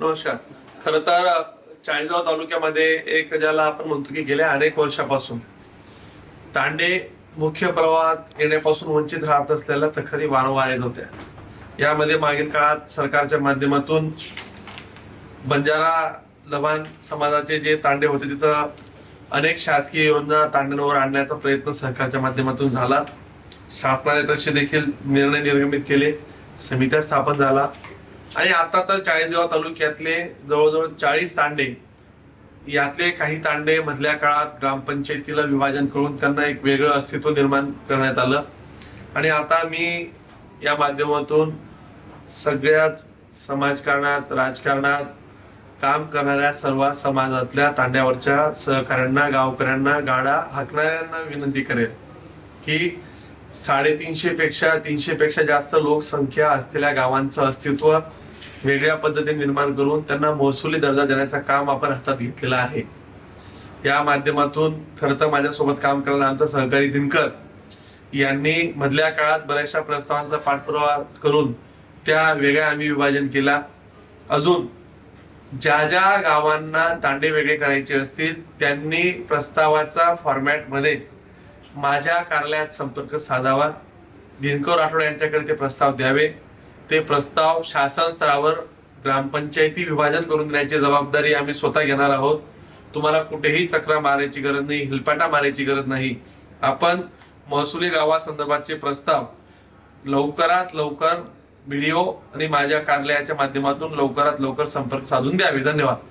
नमस्कार. खर तर चाळीसगाव तालुक्यामध्ये एक ज्याला आपण म्हणतो की गेल्या अनेक वर्षापासून तांडे मुख्य प्रवाहात येण्यापासून वंचित राहत असलेल्या तक्रारी वारंवार येत होत्या. यामध्ये मागील काळात सरकारच्या माध्यमातून बंजारा लबान समाजाचे जे तांडे होते तिथं अनेक शासकीय योजना तांड्यांवर आणण्याचा प्रयत्न सरकारच्या माध्यमातून झाला. शासनाने तसे देखील निर्णय निर्गमित केले. समित्या स्थापन झाला. आणि आता तर चाळीसगाव तालुक्यातले जवळजवळ चाळीस तांडे यातले काही तांडे मधल्या काळात ग्रामपंचायतीला विभाजन करून त्यांना एक वेगळं अस्तित्व निर्माण करण्यात आलं. आणि आता मी या माध्यमातून सगळ्याच समाजकारणात राजकारणात काम करणाऱ्या सर्व समाजातल्या तांड्यावरच्या सहकाऱ्यांना गावकऱ्यांना गाडा हाकणाऱ्यांना विनंती करेल की साडेतीनशे पेक्षा तीनशे पेक्षा जास्त लोकसंख्या असलेल्या गावांचं अस्तित्व वेगळ्या पद्धतीने निर्माण करून त्यांना महसुली दर्जा देण्याचं काम आपण हातात घेतलेलं आहे. या माध्यमातून खरं तर माझ्यासोबत काम करणारा आमचा सहकारी दिनकर यांनी मधल्या काळात बऱ्याचशा प्रस्तावांचा पाठपुरावा करून त्या वेगळ्या आम्ही विभाजन केला. अजून ज्या ज्या गावांना तांडे वेगळे करायचे असतील त्यांनी प्रस्तावाचा फॉर्मॅटमध्ये माझ्या कार्यालयात संपर्क साधावा. दिनकर राठोड यांच्याकडे ते प्रस्ताव द्यावे. ते प्रस्ताव शासन स्तरावर ग्रामपंचायती विभाजन करून देण्याची जबाबदारी आम्ही स्वतः घेणार आहोत. तुम्हाला कुठेही चक्रा मारायची गरज नाही हिलपाटा मारायची गरज नाही. आपण महसुली गावासंदर्भातचे प्रस्ताव लवकरात लवकर व्हिडिओ आणि माझ्या कार्यालयाच्या माध्यमातून लवकरात लवकर संपर्क साधून द्यावे. धन्यवाद.